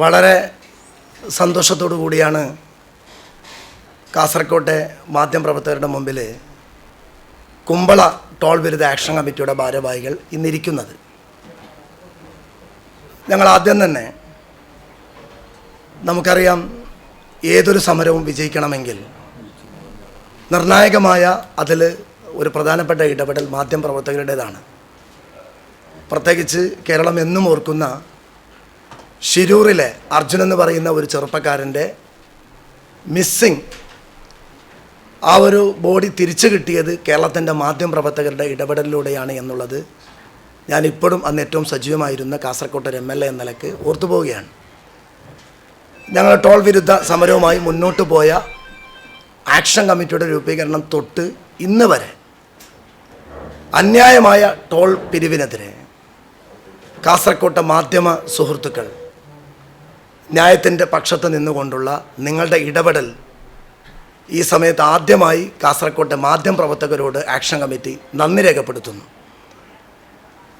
വളരെ സന്തോഷത്തോടു കൂടിയാണ് കാസർകോട്ടെ മാധ്യമപ്രവർത്തകരുടെ മുമ്പിൽ കുമ്പള ടോൾ വിരുദ്ധ ആക്ഷൻ കമ്മിറ്റിയുടെ ഭാരവാഹികൾ ഇന്നിരിക്കുന്നത്. ഞങ്ങൾ ആദ്യം തന്നെ നമുക്കറിയാം ഏതൊരു സമരവും വിജയിക്കണമെങ്കിൽ നിർണായകമായ അതിൽ ഒരു പ്രധാനപ്പെട്ട ഇടപെടൽ മാധ്യമപ്രവർത്തകരുടേതാണ്. പ്രത്യേകിച്ച് കേരളം എന്നും ഓർക്കുന്ന ഷിരൂറിലെ അർജുൻ എന്ന് പറയുന്ന ഒരു ചെറുപ്പക്കാരന്റെ മിസ്സിങ് ആ ഒരു ബോഡി തിരിച്ചു കിട്ടിയത് കേരളത്തിന്റെ മാധ്യമപ്രവർത്തകരുടെ ഇടപെടലിലൂടെയാണ് എന്നുള്ളത്. ഞാനിപ്പോഴും അന്ന് ഏറ്റവും സജീവമായിരുന്ന കാസർകോട്ടെ എം എൽ എ എന്ന നിലയ്ക്ക് ഓർത്തു പോവുകയാണ്. ഞങ്ങൾ ടോൾ വിരുദ്ധ സമരവുമായി മുന്നോട്ട് പോയ ആക്ഷൻ കമ്മിറ്റിയുടെ രൂപീകരണം തൊട്ട് ഇന്ന് വരെ അന്യായമായ ടോൾ പിരിവിനെതിരെ കാസർകോട്ടെ മാധ്യമ സുഹൃത്തുക്കൾ ന്യായത്തിന്റെ പക്ഷത്ത് നിന്നുകൊണ്ടുള്ള നിങ്ങളുടെ ഇടപെടൽ ഈ സമയത്ത് ആദ്യമായി കാസർകോട്ടെ മാധ്യമ പ്രവർത്തകരോട് ആക്ഷൻ കമ്മിറ്റി നന്ദി രേഖപ്പെടുത്തുന്നു.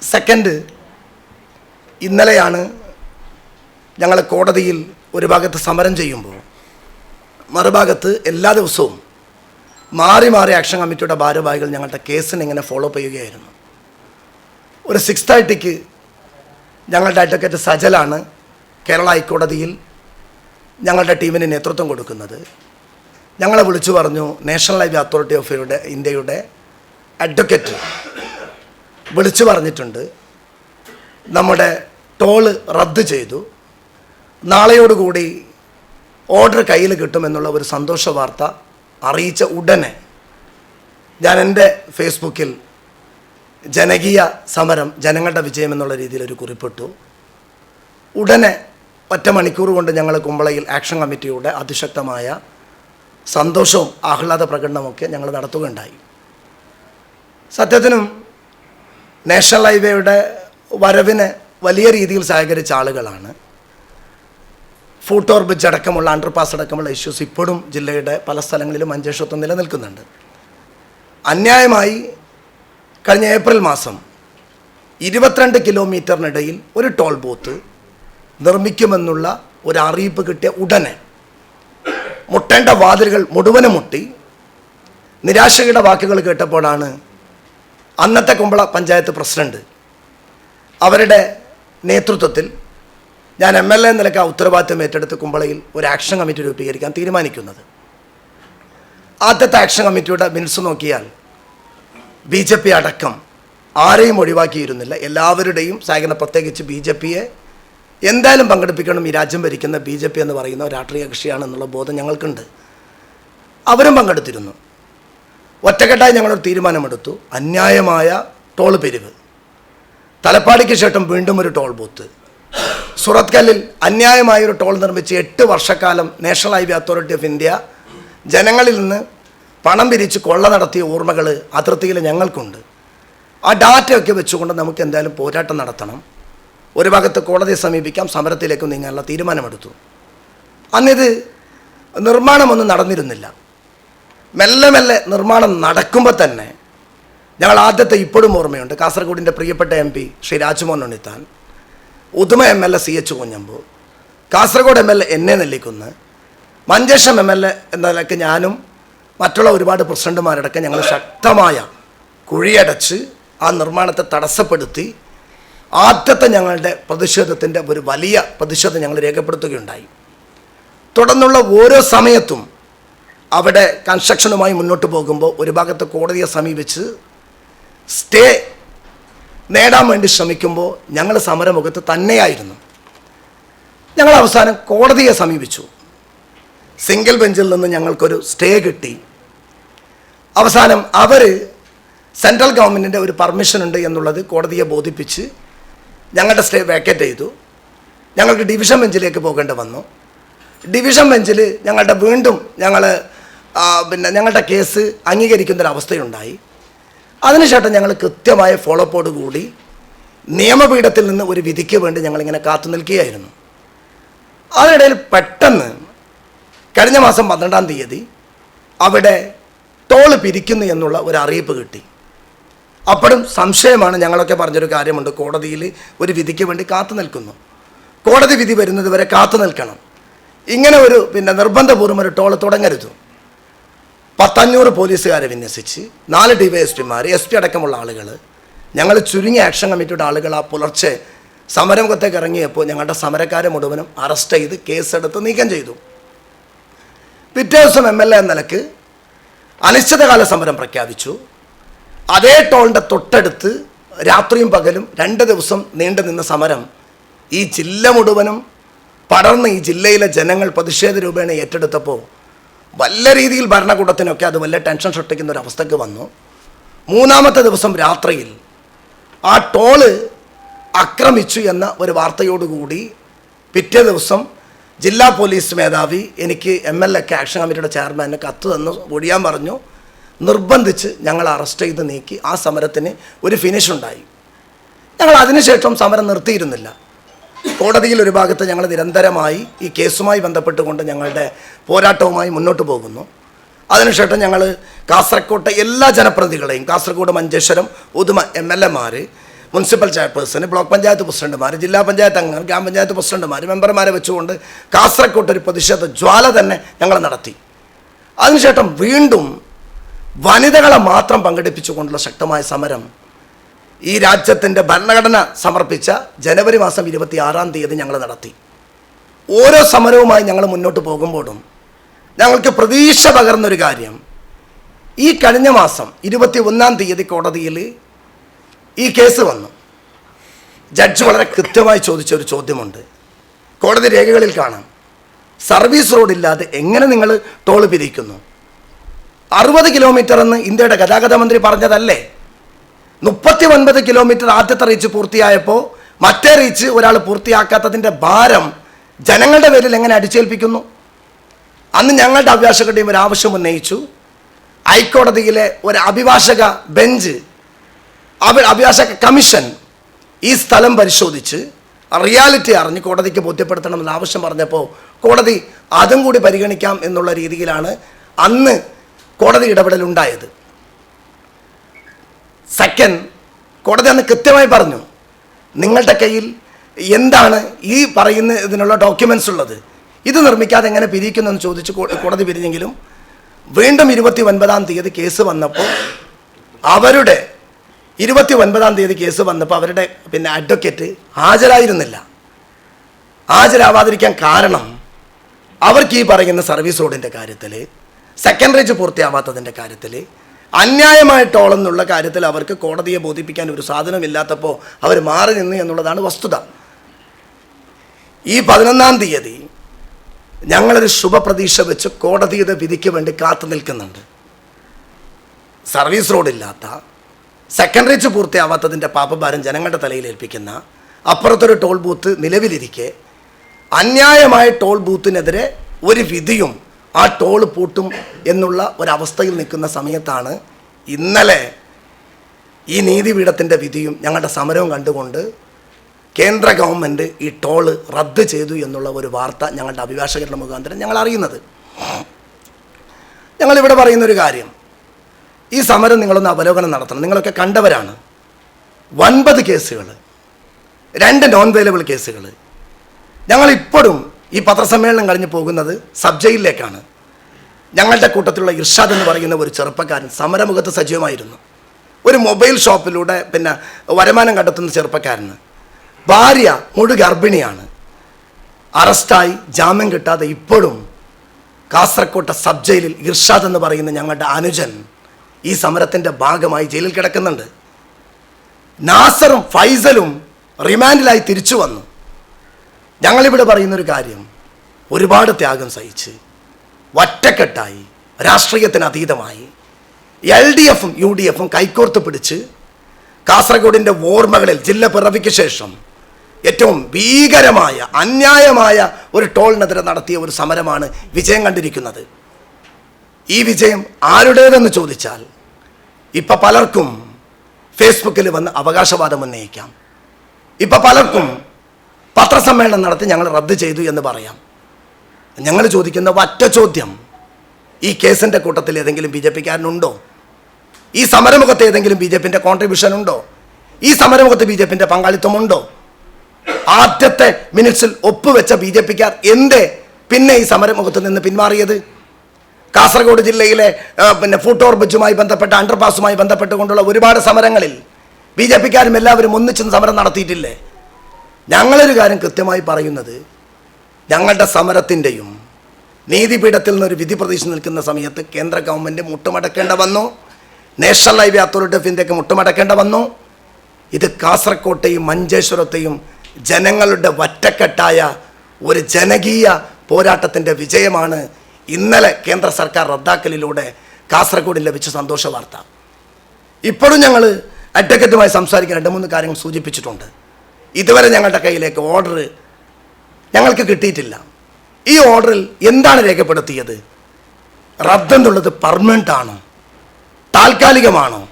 സെക്കൻഡ് ഇന്നലെയാണ് ഞങ്ങൾ കോടതിയിൽ ഒരു ഭാഗത്ത് സമരം ചെയ്യുമ്പോൾ മറുഭാഗത്ത് എല്ലാ ദിവസവും മാറി മാറി ആക്ഷൻ കമ്മിറ്റിയുടെ ഭാരവാഹികൾ ഞങ്ങളുടെ കേസിനെ ഇങ്ങനെ ഫോളോ അപ്പ് ചെയ്യുകയായിരുന്നു. ഒരു സിക്സ് തേർട്ടിക്ക് ഞങ്ങളുടെ അഡ്വക്കേറ്റ് സജലാണ് കേരള ഹൈക്കോടതിയിൽ ഞങ്ങളുടെ ടീമിന് നേതൃത്വം കൊടുക്കുന്നത്. ഞങ്ങളെ വിളിച്ചു പറഞ്ഞു നാഷണൽ ലൈവ് അതോറിറ്റി ഓഫ് ഇന്ത്യയുടെ ഇന്ത്യയുടെ അഡ്വക്കേറ്റ് വിളിച്ചു പറഞ്ഞിട്ടുണ്ട്. നമ്മുടെ ടോൾ റദ്ദ് ചെയ്തു. നാളെയോടുകൂടി ഓർഡർ കയ്യിൽ കിട്ടുമെന്നുള്ള ഒരു സന്തോഷ വാർത്ത അറിയിച്ച ഉടനെ ഞാൻ എന്റെ ഫേസ്ബുക്കിൽ ജനകീയ സമരം ജനങ്ങളുടെ വിജയം എന്നുള്ള രീതിയിൽ ഒരു കുറിപ്പിട്ടു. ഉടനെ ഒറ്റ മണിക്കൂർ കൊണ്ട് ഞങ്ങൾ കുമ്പളയിൽ ആക്ഷൻ കമ്മിറ്റിയുടെ അതിശക്തമായ സന്തോഷവും ആഹ്ലാദ പ്രകടനമൊക്കെ ഞങ്ങൾ നടത്തുകയുണ്ടായി. സത്യത്തിനും നാഷണൽ ഹൈവേയുടെ വരവിന് വലിയ രീതിയിൽ സഹകരിച്ച ആളുകളാണ്. ഫൂട്ട് ഓർ ബ്രിഡ്ജ് അടക്കമുള്ള അണ്ടർപാസ് അടക്കമുള്ള ഇഷ്യൂസ് ഇപ്പോഴും ജില്ലയുടെ പല സ്ഥലങ്ങളിലും മഞ്ചേശ്വരത്തും നിലനിൽക്കുന്നുണ്ട്. അന്യായമായി കഴിഞ്ഞ ഏപ്രിൽ മാസം ഇരുപത്തിരണ്ട് കിലോമീറ്ററിനിടയിൽ ഒരു ടോൾ ബൂത്ത് നിർമ്മിക്കുമെന്നുള്ള ഒരു അറിയിപ്പ് കിട്ടിയ ഉടനെ മുട്ടേണ്ട വാതിലുകൾ മുഴുവനും മുട്ടി. നിരാശയുടെ വാക്കുകൾ കേട്ടപ്പോഴാണ് അന്നത്തെ കുമ്പള പഞ്ചായത്ത് പ്രസിഡന്റ് അവരുടെ നേതൃത്വത്തിൽ ഞാൻ എം എൽ എ നിലയ്ക്ക് ആ ഉത്തരവാദിത്വം ഏറ്റെടുത്ത് കുമ്പളയിൽ ഒരു ആക്ഷൻ കമ്മിറ്റി രൂപീകരിക്കാൻ തീരുമാനിക്കുന്നത്. ആദ്യത്തെ ആക്ഷൻ കമ്മിറ്റിയുടെ മിനിറ്റ്സ് നോക്കിയാൽ ബി ജെ പി അടക്കം ആരെയും ഒഴിവാക്കിയിരുന്നില്ല. എല്ലാവരുടെയും സഹകരണം പ്രത്യേകിച്ച് ബി ജെ പിയെ എന്തായാലും പങ്കെടുപ്പിക്കണം ഈ രാജ്യം ഭരിക്കുന്ന ബി ജെ പി എന്ന് പറയുന്ന രാഷ്ട്രീയ കക്ഷിയാണെന്നുള്ള ബോധം ഞങ്ങൾക്കുണ്ട്. അവരും പങ്കെടുത്തിരുന്നു. ഒറ്റക്കെട്ടായി ഞങ്ങളൊരു തീരുമാനമെടുത്തു. അന്യായമായ ടോൾ പിരിവ്. തലപ്പാടിക്ക് ശേഷം വീണ്ടും ഒരു ടോൾ ബൂത്ത്. സുറത്കല്ലിൽ അന്യായമായൊരു ടോൾ നിർമ്മിച്ച് എട്ട് വർഷക്കാലം National Highway Authority of India ജനങ്ങളിൽ നിന്ന് പണം പിരിച്ച് കൊള്ള നടത്തിയ ഓർമ്മകൾ അതിർത്തിയിൽ ഞങ്ങൾക്കുണ്ട്. ആ ഡാറ്റയൊക്കെ വെച്ചുകൊണ്ട് നമുക്ക് എന്തായാലും പോരാട്ടം നടത്തണം. ഒരു ഭാഗത്ത് കോടതിയെ സമീപിക്കാം സമരത്തിലേക്ക് നീങ്ങാനുള്ള തീരുമാനമെടുത്തു. അന്നിത് നിർമ്മാണമൊന്നും നടന്നിരുന്നില്ല. മെല്ലെ മെല്ലെ നിർമ്മാണം നടക്കുമ്പോൾ തന്നെ ഞങ്ങൾ ആദ്യത്തെ ഇപ്പോഴും ഓർമ്മയുണ്ട്. കാസർഗോഡിന്റെ പ്രിയപ്പെട്ട M P Shri Rajmohan Unnithan Uduma M L A C H Kunhambu Kasaragod M L A എന്നെ Nellikunnu Manjeshwaram M L A എന്ന നിലയ്ക്ക് ഞാനും മറ്റുള്ള ഒരുപാട് പ്രസിഡന്റുമാരടക്കം ഞങ്ങൾ ശക്തമായ കുഴിയടച്ച് ആ നിർമ്മാണത്തെ തടസ്സപ്പെടുത്തി ആദ്യത്തെ ഞങ്ങളുടെ പ്രതിഷേധത്തിന്റെ ഒരു വലിയ പ്രതിഷേധം ഞങ്ങൾ രേഖപ്പെടുത്തുകയുണ്ടായി. തുടർന്നുള്ള ഓരോ സമയത്തും അവിടെ കൺസ്ട്രക്ഷനുമായി മുന്നോട്ട് പോകുമ്പോൾ ഒരു ഭാഗത്ത് കോടതിയെ സമീപിച്ച് സ്റ്റേ നേടാൻ വേണ്ടി ശ്രമിക്കുമ്പോൾ ഞങ്ങൾ സമരമുഖത്ത് തന്നെയായിരുന്നു. ഞങ്ങൾ അവസാനം കോടതിയെ സമീപിച്ചു. സിംഗിൾ ബെഞ്ചിൽ നിന്ന് ഞങ്ങൾക്കൊരു സ്റ്റേ കിട്ടി. അവസാനം അവർ സെൻട്രൽ ഗവൺമെന്റിന്റെ ഒരു പെർമിഷൻ ഉണ്ട് എന്നുള്ളത് കോടതിയെ ബോധിപ്പിച്ച് ഞങ്ങളുടെ സ്റ്റേ വേക്കറ്റ് ചെയ്തു. ഞങ്ങൾക്ക് ഡിവിഷൻ ബെഞ്ചിലേക്ക് പോകേണ്ടി വന്നു. ഡിവിഷൻ ബെഞ്ചിൽ ഞങ്ങളുടെ വീണ്ടും ഞങ്ങൾ പിന്നെ ഞങ്ങളുടെ കേസ് അംഗീകരിക്കുന്നൊരവസ്ഥയുണ്ടായി അതിനുശേഷം ഞങ്ങൾ കൃത്യമായ ഫോളോപ്പോട് കൂടി നിയമപീഠത്തിൽ നിന്ന് ഒരു വിധിക്ക് വേണ്ടി ഞങ്ങളിങ്ങനെ കാത്തു നിൽക്കുകയായിരുന്നു. അതിനിടയിൽ പെട്ടെന്ന് കഴിഞ്ഞ മാസം പന്ത്രണ്ടാം തീയതി അവിടെ ടോൾ പിരിക്കുന്നു എന്നുള്ള ഒരു അറിയിപ്പ് കിട്ടി. അപ്പോഴും സംശയമാണ് ഞങ്ങളൊക്കെ പറഞ്ഞൊരു കാര്യമുണ്ട്. കോടതിയിൽ ഒരു വിധിക്ക് വേണ്ടി കാത്തു നിൽക്കുന്നു. കോടതി വിധി വരുന്നത് വരെ കാത്തു നിൽക്കണം. ഇങ്ങനെ ഒരു പിന്നെ നിർബന്ധപൂർവം ഒരു ടോൾ തുടങ്ങരുത്. പത്തഞ്ഞൂറ് പോലീസുകാരെ വിന്യസിച്ച് നാല് ഡി വൈ എസ് പിമാർ എസ് പി അടക്കമുള്ള ആളുകൾ ഞങ്ങൾ ചുരുങ്ങിയ ആക്ഷൻ കമ്മിറ്റിയുടെ ആളുകൾ ആ പുലർച്ചെ സമരമുഖത്തേക്ക് ഇറങ്ങിയപ്പോൾ ഞങ്ങളുടെ സമരക്കാരെ മുഴുവനും അറസ്റ്റ് ചെയ്ത് കേസെടുത്ത് നീക്കം ചെയ്തു. പിറ്റേ ദിവസം എം എൽ എ എന്ന നിലയ്ക്ക് അനിശ്ചിതകാല സമരം പ്രഖ്യാപിച്ചു. അതേ ടോളിന്റെ തൊട്ടടുത്ത് രാത്രിയും പകലും രണ്ട് ദിവസം നീണ്ടു നിന്ന സമരം ഈ ജില്ല മുഴുവനും പടർന്ന് ഈ ജില്ലയിലെ ജനങ്ങൾ പ്രതിഷേധ രൂപേണ ഏറ്റെടുത്തപ്പോൾ വല്ല രീതിയിൽ ഭരണകൂടത്തിനൊക്കെ അത് വല്ല ടെൻഷൻ സൃഷ്ടിക്കുന്ന ഒരു അവസ്ഥയ്ക്ക് വന്നു. മൂന്നാമത്തെ ദിവസം രാത്രിയിൽ ആ ടോൾ ആക്രമിച്ചു എന്ന ഒരു വാർത്തയോടുകൂടി പിറ്റേ ദിവസം ജില്ലാ പോലീസ് മേധാവി എനിക്ക് എം എൽ എക്ക് ആക്ഷൻ കമ്മിറ്റിയുടെ ചെയർമാന് കത്ത് തന്നു ഒഴിയാൻ പറഞ്ഞു. നിർബന്ധിച്ച് ഞങ്ങൾ അറസ്റ്റ് ചെയ്ത് നീക്കി. ആ സമരത്തിന് ഒരു ഫിനിഷ് ഉണ്ടായി. ഞങ്ങൾ അതിനുശേഷം സമരം നിർത്തിയിരുന്നില്ല. കോടതിയിൽ ഒരു ഭാഗത്ത് ഞങ്ങൾ നിരന്തരമായി ഈ കേസുമായി ബന്ധപ്പെട്ടുകൊണ്ട് ഞങ്ങളുടെ പോരാട്ടവുമായി മുന്നോട്ട് പോകുന്നു. അതിനുശേഷം ഞങ്ങൾ കാസർകോട്ടെ എല്ലാ ജനപ്രതിനിധികളെയും കാസർഗോഡ് മഞ്ചേശ്വരം ഉദുമ എം എൽ എമാർ മുനിസിപ്പൽ ചെയർപേഴ്സൺ ബ്ലോക്ക് പഞ്ചായത്ത് പ്രസിഡന്റുമാർ ജില്ലാ പഞ്ചായത്ത് അംഗങ്ങൾ ഗ്രാമപഞ്ചായത്ത് പ്രസിഡന്റുമാർ മെമ്പർമാരെ വെച്ചുകൊണ്ട് കാസർകോട്ട് ഒരു പ്രതിഷേധ ജ്വാല തന്നെ ഞങ്ങൾ നടത്തി. അതിനുശേഷം വീണ്ടും വനിതകളെ മാത്രം പങ്കെടുപ്പിച്ചുകൊണ്ടുള്ള ശക്തമായ സമരം ഈ രാജ്യത്തിന്റെ ഭരണഘടന സമർപ്പിച്ച ജനുവരി മാസം ഇരുപത്തി ആറാം തീയതി ഞങ്ങൾ നടത്തി. ഓരോ സമരവുമായി ഞങ്ങൾ മുന്നോട്ട് പോകുമ്പോഴും ഞങ്ങൾക്ക് പ്രതീക്ഷ പകർന്നൊരു കാര്യം. ഈ കഴിഞ്ഞ മാസം ഇരുപത്തി ഒന്നാം തീയതി കോടതിയിൽ ഈ കേസ് വന്നു. ജഡ്ജ് വളരെ കൃത്യമായി ചോദിച്ച ഒരു ചോദ്യമുണ്ട്. കോടതി രേഖകളിൽ കാണാം. സർവീസ് റോഡില്ലാതെ എങ്ങനെ നിങ്ങൾ ടോൾ പിരിക്കുന്നു? അറുപത് കിലോമീറ്റർ എന്ന് ഇന്ത്യയുടെ ഗതാഗത മന്ത്രി പറഞ്ഞതല്ലേ? മുപ്പത്തി ഒൻപത് കിലോമീറ്റർ ആദ്യത്തെ റീച്ച് പൂർത്തിയായപ്പോൾ മറ്റേ റീച്ച് ഒരാൾ പൂർത്തിയാക്കാത്തതിന്റെ ഭാരം ജനങ്ങളുടെ പേരിൽ എങ്ങനെ അടിച്ചേൽപ്പിക്കുന്നു? അന്ന് ഞങ്ങളുടെ അഭിഭാഷകരുടെയും ഒരു ആവശ്യം ഉന്നയിച്ചു. ഹൈക്കോടതിയിലെ ഒരു അഭിഭാഷക ബെഞ്ച് അഭി അഭിഭാഷക കമ്മീഷൻ ഈ സ്ഥലം പരിശോധിച്ച് റിയാലിറ്റി അറിഞ്ഞ് കോടതിക്ക് ബോധ്യപ്പെടുത്തണമെന്ന് ആവശ്യം പറഞ്ഞപ്പോൾ കോടതി അതും കൂടി പരിഗണിക്കാം എന്നുള്ള രീതിയിലാണ് അന്ന് കോടതി ഇടപെടൽ ഉണ്ടായത് സെക്കൻഡ് കോടതി അന്ന് കൃത്യമായി പറഞ്ഞു നിങ്ങളുടെ കയ്യിൽ എന്താണ് ഈ പറയുന്ന ഇതിനുള്ള ഡോക്യുമെൻസ് ഉള്ളത്? ഇത് നിർമ്മിക്കാതെ എങ്ങനെ പിരിക്കുന്നു ചോദിച്ച് കോടതി പിരിഞ്ഞെങ്കിലും വീണ്ടും ഇരുപത്തി ഒൻപതാം തീയതി കേസ് വന്നപ്പോൾ അവരുടെ ഇരുപത്തി ഒൻപതാം തീയതി കേസ് വന്നപ്പോൾ അവരുടെ പിന്നെ അഡ്വക്കേറ്റ് ഹാജരായിരുന്നില്ല. ഹാജരാവാതിരിക്കാൻ കാരണം അവർക്ക് ഈ പറയുന്ന സർവീസ് റോഡിന്റെ കാര്യത്തിൽ സെക്കൻഡ് റേഞ്ച് പൂർത്തിയാവാത്തതിന്റെ കാര്യത്തിൽ അന്യായമായിട്ടോളം ടോളെന്നുള്ള കാര്യത്തിൽ അവർക്ക് കോടതിയെ ബോധിപ്പിക്കാൻ ഒരു സാധനമില്ലാത്തപ്പോൾ അവർ മാറി നിന്നു എന്നുള്ളതാണ് വസ്തുത. ഈ പതിനൊന്നാം തീയതി ഞങ്ങളൊരു ശുഭപ്രതീക്ഷ വെച്ച് കോടതിയുടെ വിധിക്ക് വേണ്ടി കാത്തു നിൽക്കുന്നുണ്ട്. സർവീസ് റോഡില്ലാത്ത സെക്കൻഡ് റീച്ച് പൂർത്തിയാവാത്തതിന്റെ പാപഭാരം ജനങ്ങളുടെ തലയിൽ ഏൽപ്പിക്കുന്ന അപ്പുറത്തൊരു ടോൾ ബൂത്ത് നിലവിലിരിക്കെ അന്യായമായ ടോൾ ബൂത്തിനെതിരെ ഒരു വിധിയും ആ ടോൾ പൂട്ടും എന്നുള്ള ഒരവസ്ഥയിൽ നിൽക്കുന്ന സമയത്താണ് ഇന്നലെ ഈ നീതിപീഠത്തിന്റെ വിധിയും ഞങ്ങളുടെ സമരവും കണ്ടുകൊണ്ട് കേന്ദ്ര ഗവൺമെന്റ് ഈ ടോൾ റദ്ദ് ചെയ്തു എന്നുള്ള ഒരു വാർത്ത ഞങ്ങളുടെ അഭിഭാഷകരുടെ മുഖാന്തരം ഞങ്ങൾ അറിയുന്നത്. ഞങ്ങളിവിടെ പറയുന്നൊരു കാര്യം. ഈ സമരം നിങ്ങളൊന്ന് അവലോകനം നടത്തണം. നിങ്ങളൊക്കെ കണ്ടവരാണ്. ഒൻപത് കേസുകൾ രണ്ട് നോൺ വേലബിൾ കേസുകൾ. ഞങ്ങളിപ്പോഴും ഈ പത്രസമ്മേളനം കഴിഞ്ഞ് പോകുന്നത് സബ് ജയിലിലേക്കാണ് ഞങ്ങളുടെ കൂട്ടത്തിലുള്ള ഇർഷാദ് എന്ന് പറയുന്ന ഒരു ചെറുപ്പക്കാരൻ സമരമുഖത്ത് സജീവമായിരുന്നു. ഒരു മൊബൈൽ ഷോപ്പിലൂടെ പിന്നെ വരുമാനം കണ്ടെത്തുന്ന ചെറുപ്പക്കാരന് ഭാര്യ മുഴു ഗർഭിണിയാണ്. അറസ്റ്റായി ജാമ്യം കിട്ടാതെ ഇപ്പോഴും കാസർകോട്ടെ സബ് ജയിലിൽ ഇർഷാദ് എന്ന് പറയുന്ന ഞങ്ങളുടെ അനുജൻ ഈ സമരത്തിന്റെ ഭാഗമായി ജയിലിൽ കിടക്കുന്നുണ്ട്. നാസറും ഫൈസലും റിമാൻഡിലായി തിരിച്ചു വന്നു. ഞങ്ങളിവിടെ പറയുന്നൊരു കാര്യം ഒരുപാട് ത്യാഗം സഹിച്ച് ഒറ്റക്കെട്ടായി രാഷ്ട്രീയത്തിന് അതീതമായി എൽ ഡി എഫും യു ഡി എഫും കൈക്കോർത്ത് പിടിച്ച് കാസർഗോഡിന്റെ ഓർമ്മകളിൽ ജില്ല പിറവിക്ക് ശേഷം ഏറ്റവും ഭീകരമായ അന്യായമായ ഒരു ടോളിനെതിരെ നടത്തിയ ഒരു സമരമാണ് വിജയം കണ്ടിരിക്കുന്നത്. ഈ വിജയം ആരുടേതെന്ന് ചോദിച്ചാൽ ഇപ്പം പലർക്കും ഫേസ്ബുക്കിൽ വന്ന് അവകാശവാദം ഉന്നയിക്കാം. ഇപ്പം പലർക്കും പത്രസമ്മേളനം നടത്തി ഞങ്ങൾ റദ്ദ് ചെയ്തു എന്ന് പറയാം. ഞങ്ങൾ ചോദിക്കുന്ന ഒറ്റ ചോദ്യം ഈ കേസിന്റെ കൂട്ടത്തിൽ ഏതെങ്കിലും ബി ജെ പിക്കാരനുണ്ടോ? ഈ സമരമുഖത്ത് ഏതെങ്കിലും ബി ജെ പിന്റെ കോൺട്രിബ്യൂഷൻ ഉണ്ടോ? ഈ സമരമുഖത്ത് ബി ജെ പിന്റെ പങ്കാളിത്തമുണ്ടോ? ആദ്യത്തെ മിനിറ്റ്സിൽ ഒപ്പുവെച്ച ബി ജെ പിക്കാർ എന്തേ പിന്നെ ഈ സമരമുഖത്ത് നിന്ന് പിന്മാറിയത്? കാസർഗോഡ് ജില്ലയിലെ പിന്നെ ഫൂട്ടോർ ബ്രിഡ്ജുമായി ബന്ധപ്പെട്ട അണ്ടർപാസുമായി ബന്ധപ്പെട്ടുകൊണ്ടുള്ള ഒരുപാട് സമരങ്ങളിൽ ബി ജെ പിക്കാരും എല്ലാവരും ഒന്നിച്ചും സമരം നടത്തിയിട്ടില്ലേ? ഞങ്ങളൊരു കാര്യം കൃത്യമായി പറയുന്നത് ഞങ്ങളുടെ സമരത്തിന്റെയും നീതിപീഠത്തിൽ നിന്നൊരു വിധി പ്രതീക്ഷ നിൽക്കുന്ന സമയത്ത് കേന്ദ്ര ഗവൺമെന്റ് മുട്ടുമടക്കേണ്ട വന്നു. നാഷണൽ ഹൈവേ അതോറിറ്റി ഓഫ് ഇന്ത്യയ്ക്ക് മുട്ടുമടക്കേണ്ട വന്നു. ഇത് കാസർകോട്ടെയും മഞ്ചേശ്വരത്തെയും ജനങ്ങളുടെ വറ്റക്കെട്ടായ ഒരു ജനകീയ പോരാട്ടത്തിന്റെ വിജയമാണ് ഇന്നലെ കേന്ദ്ര സർക്കാർ റദ്ദാക്കലിലൂടെ കാസർഗോഡിൽ ലഭിച്ച സന്തോഷ വാർത്ത. ഇപ്പോഴും ഞങ്ങൾ അഡ്വക്കറ്റുമായി സംസാരിക്കാൻ രണ്ട് മൂന്ന് കാര്യങ്ങൾ സൂചിപ്പിച്ചിട്ടുണ്ട്. ഇതുവരെ ഞങ്ങളുടെ കയ്യിലേക്ക് ഓർഡർ ഞങ്ങൾക്ക് കിട്ടിയിട്ടില്ല. ഈ ഓർഡറിൽ എന്താണ് രേഖപ്പെടുത്തിയത്? റദ്ദെന്നുള്ളത് പെർമനന്റ് ആണോ താൽക്കാലികമാണോ?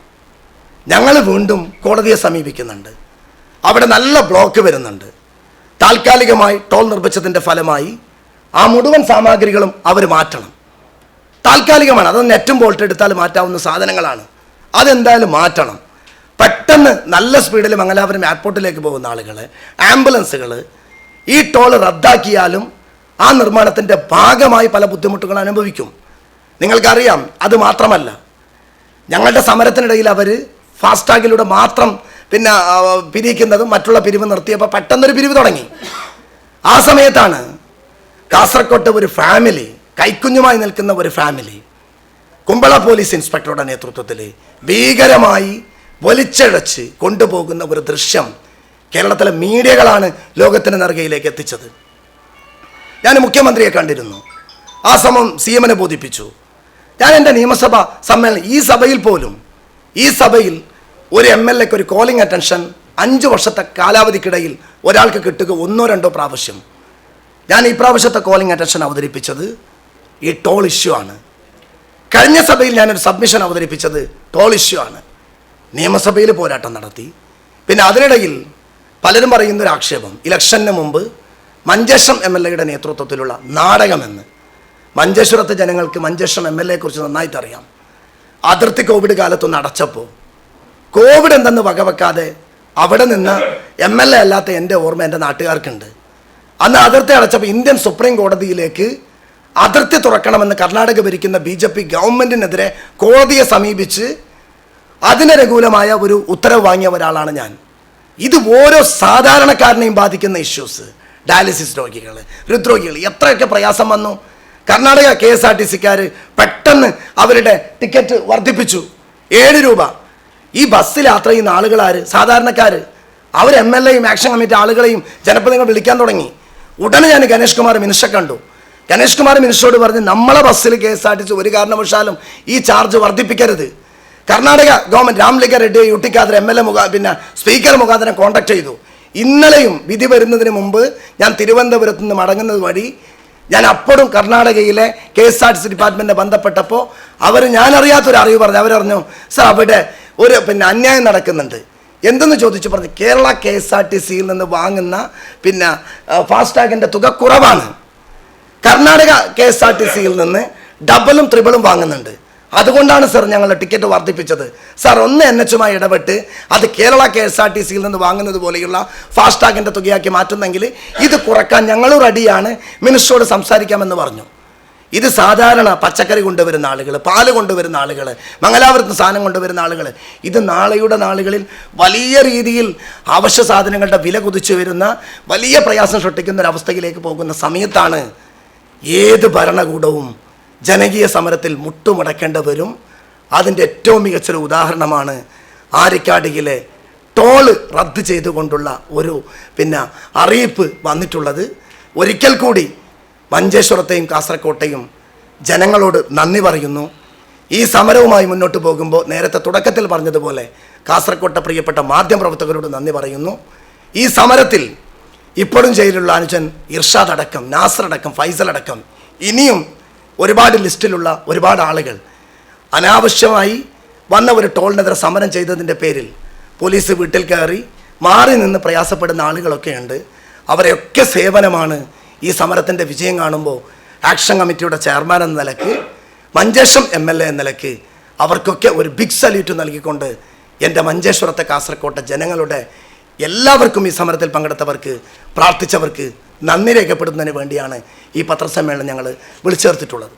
ഞങ്ങൾ വീണ്ടും കോടതിയെ സമീപിക്കുന്നുണ്ട്. അവിടെ നല്ല ബ്ലോക്ക് വരുന്നുണ്ട്. താൽക്കാലികമായി ടോൾ നിർമ്മിച്ചതിന്റെ ഫലമായി ആ മുഴുവൻ സാമഗ്രികളും അവർ മാറ്റണം. താൽക്കാലികമാണ്. അത് നെറ്റും ബോൾട്ട് എടുത്താൽ മാറ്റാവുന്ന സാധനങ്ങളാണ്. അതെന്തായാലും മാറ്റണം. പെട്ടെന്ന് നല്ല സ്പീഡിൽ മംഗലാപുരം എയർപോർട്ടിലേക്ക് പോകുന്ന ആളുകൾ ആംബുലൻസുകൾ ഈ ടോൾ റദ്ദാക്കിയാലും ആ നിർമ്മാണത്തിന്റെ ഭാഗമായി പല ബുദ്ധിമുട്ടുകൾ അനുഭവിക്കും. നിങ്ങൾക്കറിയാം അത് മാത്രമല്ല. ഞങ്ങളുടെ സമരത്തിനിടയിൽ അവർ ഫാസ്ടാഗിലൂടെ മാത്രം പിന്നെ പിരിക്കുന്നതും മറ്റുള്ള പിരിവ് നിർത്തിയപ്പോൾ പെട്ടെന്നൊരു പിരിവ് തുടങ്ങി. ആ സമയത്താണ് കാസർകോട്ടെ ഒരു ഫാമിലി കൈക്കുഞ്ഞുമായി നിൽക്കുന്ന ഒരു ഫാമിലി കുമ്പള പോലീസ് ഇൻസ്പെക്ടറുടെ നേതൃത്വത്തിൽ ഭീകരമായി വലിച്ചഴച്ച് കൊണ്ടുപോകുന്ന ഒരു ദൃശ്യം കേരളത്തിലെ മീഡിയകളാണ് ലോകത്തിന് നറുകയിലേക്ക് എത്തിച്ചത്. ഞാൻ മുഖ്യമന്ത്രിയെ കണ്ടിരുന്നു. ആ സമം സി എമ്മിനെ ബോധിപ്പിച്ചു. ഞാൻ എന്റെ നിയമസഭ സമ്മേളനം ഈ സഭയിൽ പോലും ഈ സഭയിൽ ഒരു എം എൽ എക്ക് ഒരു കോളിംഗ് അറ്റൻഷൻ അഞ്ച് വർഷത്തെ കാലാവധിക്കിടയിൽ ഒരാൾക്ക് കിട്ടുക ഒന്നോ രണ്ടോ പ്രാവശ്യം. ഞാൻ ഈ പ്രാവശ്യത്തെ കോളിംഗ് അറ്റൻഷൻ അവതരിപ്പിച്ചത് ഈ ടോൾ ഇഷ്യൂ ആണ്. കഴിഞ്ഞ സഭയിൽ ഞാനൊരു സബ്മിഷൻ അവതരിപ്പിച്ചത് ടോൾ ഇഷ്യൂ ആണ്. നിയമസഭയിൽ പോരാട്ടം നടത്തി. പിന്നെ അതിനിടയിൽ പലരും പറയുന്ന ഒരു ആക്ഷേപം ഇലക്ഷന് മുമ്പ് മഞ്ചേശ്വരം എം എൽ എയുടെ നേതൃത്വത്തിലുള്ള നാടകമെന്ന്. മഞ്ചേശ്വരത്തെ ജനങ്ങൾക്ക് മഞ്ചേശ്വരം എം എൽ എയെ കുറിച്ച് നന്നായിട്ട് അറിയാം അതിർത്തി കോവിഡ് കാലത്തൊന്ന് അടച്ചപ്പോൾ കോവിഡ് എന്തെന്ന് വകവെക്കാതെ അവിടെ നിന്ന് എം എൽ എ അല്ലാത്ത എന്റെ ഓർമ്മ എന്റെ നാട്ടുകാർക്കുണ്ട്. അന്ന് അതിർത്തി അടച്ചപ്പോൾ ഇന്ത്യൻ സുപ്രീം കോടതിയിലേക്ക് അതിർത്തി തുറക്കണമെന്ന് കർണാടക ഭരിക്കുന്ന ബി ജെ പി ഗവൺമെന്റിനെതിരെ കോടതിയെ സമീപിച്ച് അതിനനുകൂലമായ ഒരു ഉത്തരവ് വാങ്ങിയ ഒരാളാണ് ഞാൻ. ഇത് ഓരോ സാധാരണക്കാരനെയും ബാധിക്കുന്ന ഇഷ്യൂസ് ഡയാലിസിസ് രോഗികൾ ഹൃദ്രോഗികൾ എത്രയൊക്കെ പ്രയാസം വന്നു. Karnataka K S R T Sikar പെട്ടെന്ന് അവരുടെ ടിക്കറ്റ് വർദ്ധിപ്പിച്ചു. ഏഴ് രൂപ. ഈ ബസ്സിൽ യാത്ര ചെയ്യുന്ന ആളുകളാർ സാധാരണക്കാർ അവർ എം എൽ എയും ആക്ഷൻ കമ്മിറ്റി ആളുകളെയും ജനപ്രതിനിധികൾ വിളിക്കാൻ തുടങ്ങി. ഉടനെ ഞാൻ ഗണേഷ് കുമാർ മിനിഷ കണ്ടു. ഗണേഷ് കുമാർ മിനിഷോട് പറഞ്ഞ് നമ്മളെ ബസ്സിൽ K S R T C ഒരു കാരണവശാലും ഈ ചാർജ് വർദ്ധിപ്പിക്കരുത്. കർണാടക ഗവൺമെന്റ് രാംലിംഗ റെഡ്ഡിയെ യുട്ടിക്കാതെ എം എൽ എ മുഖാ പിന്നെ സ്പീക്കർ മുഖാന്തരം കോൺടാക്ട് ചെയ്തു. ഇന്നലെയും വിധി വരുന്നതിന് മുമ്പ് ഞാൻ തിരുവനന്തപുരത്ത് നിന്ന് മടങ്ങുന്നത് വഴി ഞാൻ അപ്പോഴും കർണാടകയിലെ K S R T C department ബന്ധപ്പെട്ടപ്പോൾ അവർ ഞാനറിയാത്തൊരു അറിവ് പറഞ്ഞു. അവരറിഞ്ഞു സർ അവിടെ ഒരു പിന്നെ അന്യായം നടക്കുന്നുണ്ട്. എന്തെന്ന് ചോദിച്ചു പറഞ്ഞു Kerala K S R T സിയിൽ നിന്ന് വാങ്ങുന്ന പിന്നെ ഫാസ്ടാഗിന്റെ തുക കുറവാണ്. Karnataka K S R T സിയിൽ നിന്ന് ഡബിളും ത്രിബിളും വാങ്ങുന്നുണ്ട്. അതുകൊണ്ടാണ് സർ ഞങ്ങൾ ടിക്കറ്റ് വർദ്ധിപ്പിച്ചത്. സാർ ഒന്ന് എൻ എച്ചുമായി ഇടപെട്ട് അത് Kerala K S R T സിയിൽ നിന്ന് വാങ്ങുന്നത് പോലെയുള്ള ഫാസ്ടാഗിന്റെ തുകയാക്കി മാറ്റുന്നെങ്കിൽ ഇത് കുറയ്ക്കാൻ ഞങ്ങൾ റെഡിയാണ് മിനിസ്റ്ററോട് സംസാരിക്കാമെന്ന് പറഞ്ഞു. ഇത് സാധാരണ പച്ചക്കറി കൊണ്ടുവരുന്ന ആളുകൾ പാൽ കൊണ്ടുവരുന്ന ആളുകൾ മംഗലാപുരത്ത് സാധനം കൊണ്ടുവരുന്ന ആളുകൾ ഇത് നാളെയുടെ നാളുകളിൽ വലിയ രീതിയിൽ അവശ്യ സാധനങ്ങളുടെ വില കുതിച്ചു വരുന്ന വലിയ പ്രയാസം സൃഷ്ടിക്കുന്ന ഒരു അവസ്ഥയിലേക്ക് പോകുന്ന സമയത്താണ് ഏത് ഭരണകൂടവും ജനകീയ സമരത്തിൽ മുട്ടുമടക്കേണ്ടി വരും അതിന്റെ ഏറ്റവും മികച്ചൊരു ഉദാഹരണമാണ് ആരിക്കാടിയിലെ ടോൾ റദ്ദ് ചെയ്തുകൊണ്ടുള്ള ഒരു പിന്നെ അറിയിപ്പ് വന്നിട്ടുള്ളത്. ഒരിക്കൽ കൂടി മഞ്ചേശ്വരത്തെയും കാസർകോട്ടെയും ജനങ്ങളോട് നന്ദി പറയുന്നു. ഈ സമരവുമായി മുന്നോട്ട് പോകുമ്പോൾ നേരത്തെ തുടക്കത്തിൽ പറഞ്ഞതുപോലെ കാസർകോട്ടെ പ്രിയപ്പെട്ട മാധ്യമപ്രവർത്തകരോട് നന്ദി പറയുന്നു. ഈ സമരത്തിൽ ഇപ്പോഴും ജയിലുള്ള അനുജൻ ഇർഷാദ് അടക്കം നാസർ അടക്കം ഫൈസൽ അടക്കം ഇനിയും ഒരുപാട് ലിസ്റ്റിലുള്ള ഒരുപാട് ആളുകൾ. അനാവശ്യമായി വന്ന ഒരു ടോളിനെതിരെ സമരം ചെയ്തതിന്റെ പേരിൽ പോലീസ് വീട്ടിൽ കയറി മാറി നിന്ന് പ്രയാസപ്പെടുന്ന ആളുകളൊക്കെ ഉണ്ട് അവരെയൊക്കെ സേവനമാണ് ഈ സമരത്തിന്റെ വിജയം കാണുമ്പോൾ ആക്ഷൻ കമ്മിറ്റിയുടെ ചെയർമാൻ എന്ന നിലയ്ക്ക് മഞ്ചേശ്വരം എം എൽ എ എന്ന നിലയ്ക്ക് അവർക്കൊക്കെ ഒരു ബിഗ് സല്യൂട്ട് നൽകിക്കൊണ്ട് എന്റെ മഞ്ചേശ്വരത്തെ കാസർകോട്ടെ ജനങ്ങളുടെ എല്ലാവർക്കും ഈ സമരത്തിൽ പങ്കെടുത്തവർക്ക് പ്രാർത്ഥിച്ചവർക്ക് നന്ദി രേഖപ്പെടുത്തുന്നതിന് വേണ്ടിയാണ് ഈ പത്രസമ്മേളനം ഞങ്ങൾ വിളിച്ചു ചേർത്തിട്ടുള്ളത്